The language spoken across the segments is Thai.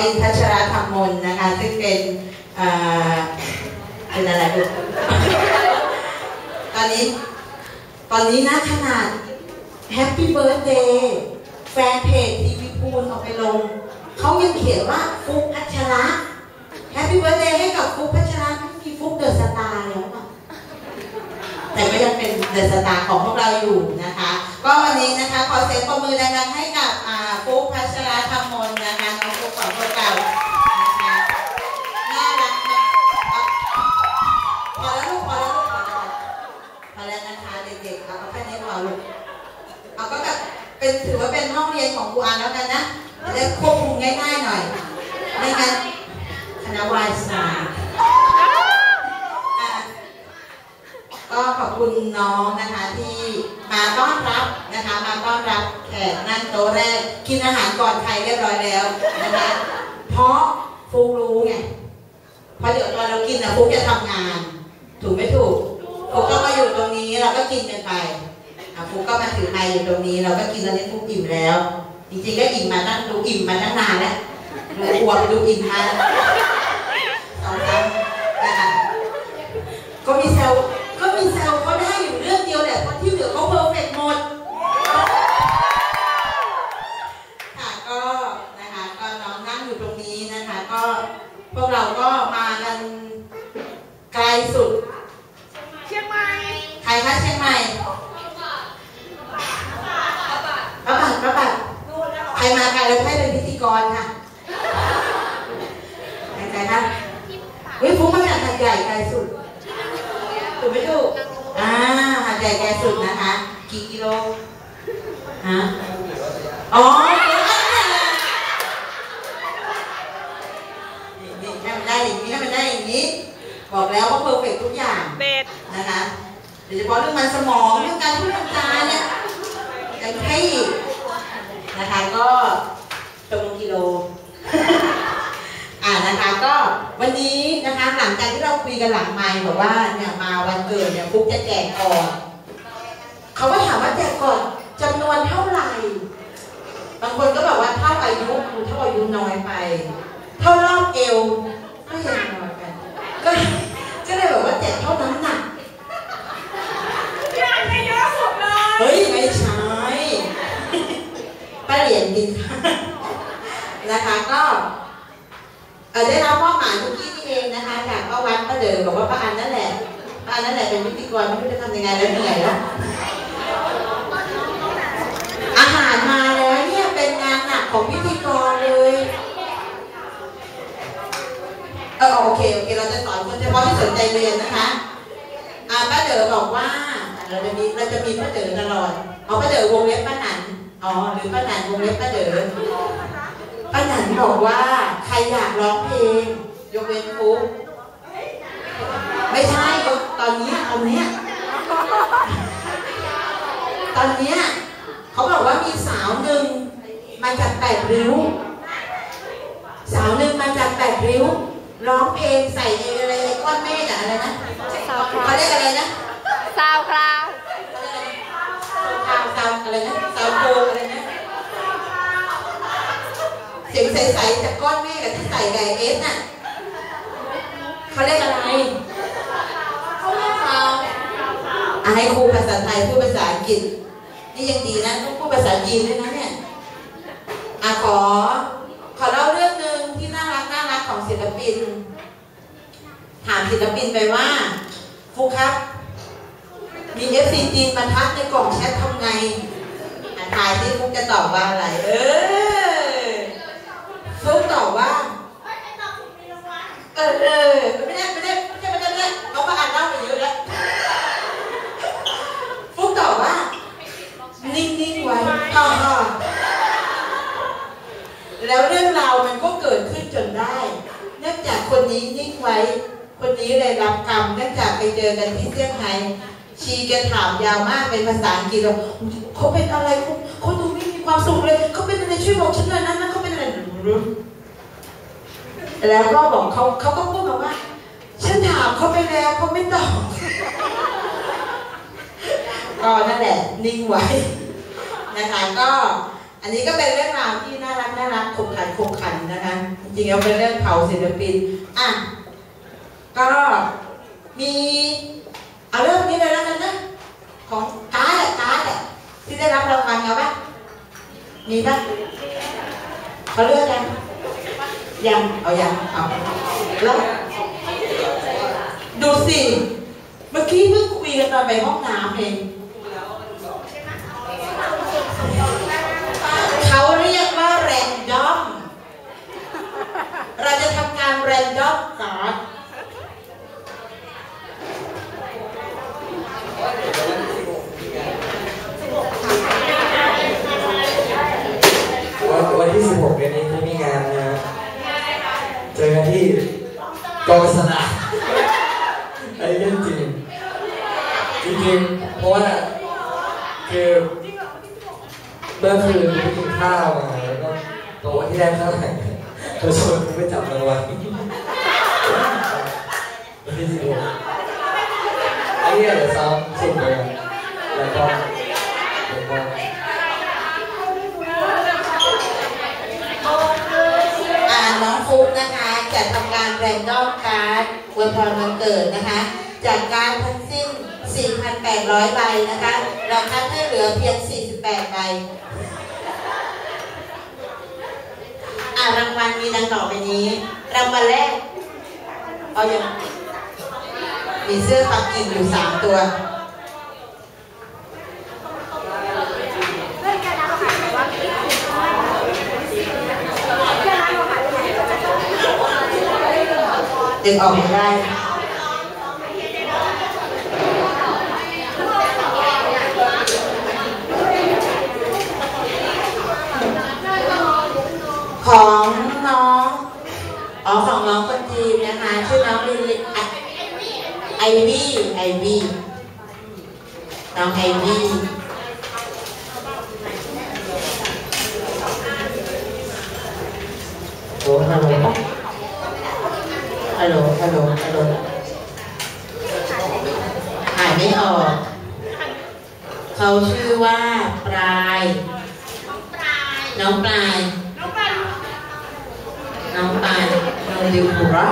อินพัชรธรรมมนต์นะคะ ซึ่งเป็นเอ่อเป็นอะไรลูกตอนนี้ ตอนนี้นะขนาดแฮปปี้เบิร์ a เดย์แฟนเพจทีวีพูนเอาไปลง เขายังเขียนว่าฟุกพัชระแฮปปี้เบิร์ a เดย์ให้กับฟุกพัชระไม่มีฟุกเดอะสตาร์แล้วอะแต่ก็ยังเป็นเดอะสตาร์ของพวกเราอยู่นะคะ ก็วันนี้นะคะขอเสียงปรบมือดังๆให้กับฟุกพัชระธรรมมนต์นะคะน้องฟุกของพวกเรานะคะน่ารักมากพอแล้วลูกพอแล้วลูกพอแล้ว พอแล้วนะคะเด็กๆเอาแค่นี้พอลูกเอาก็แบบเป็นถือว่าเป็นห้องเรียนของครูอานแล้ว กันนะจะได้ควบคุมง่ายๆหน่อยไม่งั้นคณะวายศาสตร์อะก็ขอบคุณน้องนะคะที่มาต้อนรับนะคะมาต้อนรับแขกนั่งโต๊ะแรกกินอาหารก่อนใครเรียบร้อยแล้วนะคะเพราะฟูรู้ไงเพราะเดี๋ยวตอนเรากินนะฟุกจะทำงาน ถูกไม่ถูกฟุกก็มาอยู่ตรงนี้เราก็กินกันไปฟุกก็มาถือไมค์อยู่ตรงนี้ เราก็กินตอนนี้ฟุกอิ่มแล้ว จริงๆก็อิ่มมาตั้งดูอิ่มมาตั้งนานแล้วดูอวบดูอิ่มฮะสองครั้งนะคะก็มีเซลก็มีแซวเขาได้อยู่เรื่องเดียวแหละเพราะที่เหลือเขาเพอร์เฟกต์หมด ค่ะก็นะคะก็น้องนั่งอยู่ตรงนี้นะคะ ก็พวกเราก็มากันไกลสุด เชียงใหม่ ใครคะเชียงใหม่พระบาทพระบาท นู่นแล้ว ใค รมาใครเราให้เป็นพิธีกรค่ะใครใครคะเฮ้ยฟุ้งมาจากหาดใหญ่ไกลสุดถูกไหมถูกอ่าหาดใหญ่ไกลสุดนะคะ กี่กิโลฮะอ๋อนี่ให้มันได้อย่างนี้ให้มันได้อย่างนี้ บอกแล้วว่าเพอร์เฟกทุกอย่างเด็ดนะคะโดยเฉพาะเรื่องมันสมองเรื่องการพูดการจาเนี่ยยังให้ นะคะก็ตกลงกิโลอ่านะคะก็วันนี้นะคะหลังจากที่เราคุยกันหลังไมค์บอกว่าเนี่ยมาวันเกิดเนี่ยฟุกจะแจกก่อนเขาก็ถามว่าแจกก่อนจำนวนเท่าไหร่ บางคนก็บอกว่าเท่าอายุเท่าอายุน้อยไป เท่ารอบเอวก็ยังน้อย ก็ได้รับมอบหมายเมื่อกี้นี่เองนะคะจากป้าวัดป้าเดิมบอกว่าป้าอันนั่นแหละป้าอันนั่นแหละเป็นพิธีกรไม่รู้จะทำยังไงแล้วเหนื่อยแล้วอาหารมาแล้วเนี่ยเป็นงานหนักของพิธีกรเลยเออโอเคโอเคเราจะสอนคนเฉพาะที่สนใจเรียนนะคะอ่าป้าเด๋อบอกว่าเราจะมีเราจะมีป้าเด๋อตลอดเอาป้าเด๋อวงเล็บป้าหนันอ๋อหรือป้าหนันวงเล็บป้าเด๋อ ป้าหนันบอกว่าใครอยากร้องเพลง ยกเว้นฟุ๊กไม่ใช่ตอนนี้ตอนเนี้ยตอนเนี้ยเขาบอกว่ามีสาวหนึ่งมาจากแปดริ้ว สาวหนึ่งมาจากแปดริ้ว ร้องเพลงใส่อะไรก้อนเมฆอะอะไรนะเขาเรียกอะไรนะซาวคลาวซาวซาวอะไรนะซาวโกอะไรนะเสียงใสๆจากก้อนเมฆกับที่ใส่ไก่เอสน่ะเขาเรียกอะไรเขาเรียกซาวอะให้ครูภาษาไทยพูดภาษาอังกฤษ นี่ยังดีนะต้องพูดภาษาจีนด้วยนะเนี่ยอะขอ ขอเล่าเรื่องหนึ่งที่น่ารักน่ารักของศิลปิน ถามศิลปินไปว่าครูครับ มีเอฟซีจีนมาทักในกล่องแชททำไงอะทายที่ฟุกจะตอบว่าอะไร เออฟุกตอบว่า เออเออไม่ได้ไม่ได้ไม่ได้ไม่ได้ไม่ได้เขาก็อ่านเล่าไปเยอะแล้ว ฟุกตอบว่า นิ่งๆไว้ฮ่าฮ่าแล้วเรื่องราวมันก็เกิดขึ้นจนได้ เนื่องจากคนนี้นิ่งไว้ คนนี้เลยรับกรรมเนื่องจากไปเจอกันที่เซี่ยงไฮ้ชีแกถามยาวมากเป็นภาษาอังกฤษเราเขาเป็นอะไรเขาเขาดูไม่มีความสุขเลยเขาเป็นอะไรช่วยบอกฉันหน่อยนะนะเขาเป็นอะไรแล้วก็บอกเขาเขาก็พูดมาว่า ฉันถามเขาไปแล้วเขาไม่ตอบก็นั่นแหละนิ่งไว้นะคะก็อันนี้ก็เป็นเรื่องราวที่น่ารักน่ารักขบขันขบขันนะคะจริงๆแล้วเป็นเรื่องเผาศิลปินอะ ก็มีเอาเรื่องนี้เลยแล้วกันนะของการ์ดอะการ์ดอะที่ได้รับรางวัลเอาปะมีปะเขาเลือกกันยังเอายังเอาแล้วดูสิเมื่อกี้เพิ่งคุยกันตอนไปห้องน้ำเอง เขาเรียกว่าแรนดอม เราจะทำการแรนดอมการ์ด วันวันที่ 16เดือนนี้ที่มีงานนะฮะเจอกันที่กองสลากอันนี้เรื่องจริง จริงๆ เพราะว่าคือเมื่อคืนไปกินข้าวมาแล้วก็ โต๊ะที่ได้ข้าวหลังเขาชวนกูไปจับรางวัลวันที่16อันนี้เดี๋ยวซ้อมสุดเลยแล้วก็แล้วก็อ่าน้องฟุกนะคะจะทำการแรนดอมการ์ดอวยพรวันเกิดนะคะ จากการทั้งสิ้น 4,800 ใบนะคะ เราคัดให้เหลือเพียง 48 ใบ อ่ารางวัลมีดังต่อไปนี้ รางวัลแรก เอาอย่างมีเสื้อปักกิ่งอยู่สามตัวดึงออกไม่ได้ ของน้อง อ๋อของน้องคนจีนนะคะ ชื่อน้องลิลิไอไอ วี่ไอวี่น้องไอวี่โอ้ฮัลโหลฮัลโหลฮัลโหลฮัลโหลอ่านไม่ออก เขาชื่อว่าปลาย น้องปลาย น้องปลาน้องปลายน้องดิวคุระ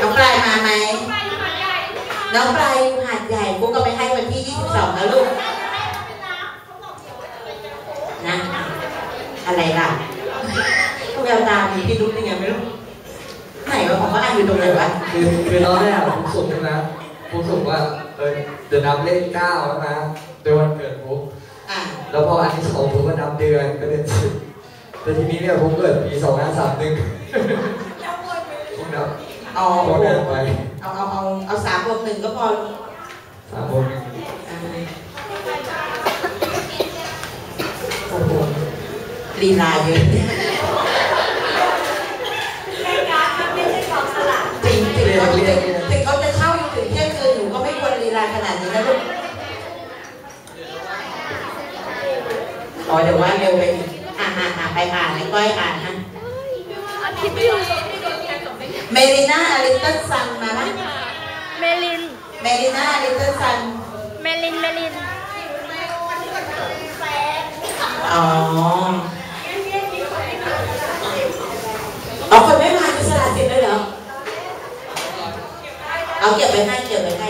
น้องปลายมา ไหมน้องปลายอยู่หาดใหญ่พวกก็ไปให้วันที่ 22แล้วลูกนะอะไรล่ะพวกแววตามีพี่รุ่นยังไงไม่รู้ไหนวะของเขาอ่านอยู่ตรงไหนวะคือคือตอนแรกผมสุ่มใช่ไหมผมสุ่มว่าเออเดี๋ยวนับเลขเก้าแล้วนะโดยวันเกิดผมอะแล้วพออันที่สองผมก็นับเดือนก็เดือนสิบแต่ทีนี้เนี่ยผมเกิดปีสองห้าสามหนึ่งผมนับ เอาเดินไปเอาเอาเอาเอาสามบวกหนึ่งก็พอสามคนอ่าโอ้โหลีลาเยอะจริงจริงเขาจะถึงเขาจะเข้าอยู่ถึงเที่ยงคืนหนูก็ไม่ควรลีลาขนาดนี้นะลูกอ๋อเดี๋ยวว่าเร็วไปอีกอ่านอ่านอ่านไปอ่านไอ้ก้อยอ่านฮะ เมลิน่าอลิตเติ้ลซันมาไหมเมลิน เมลิน่าอลิตเติ้ลซัน เมลิน เมลิน อ๋อเอาคนไม่มาจะสละสิทธิ์เลยเหรอ เอาเก็บไว้ให้ เก็บไว้ให้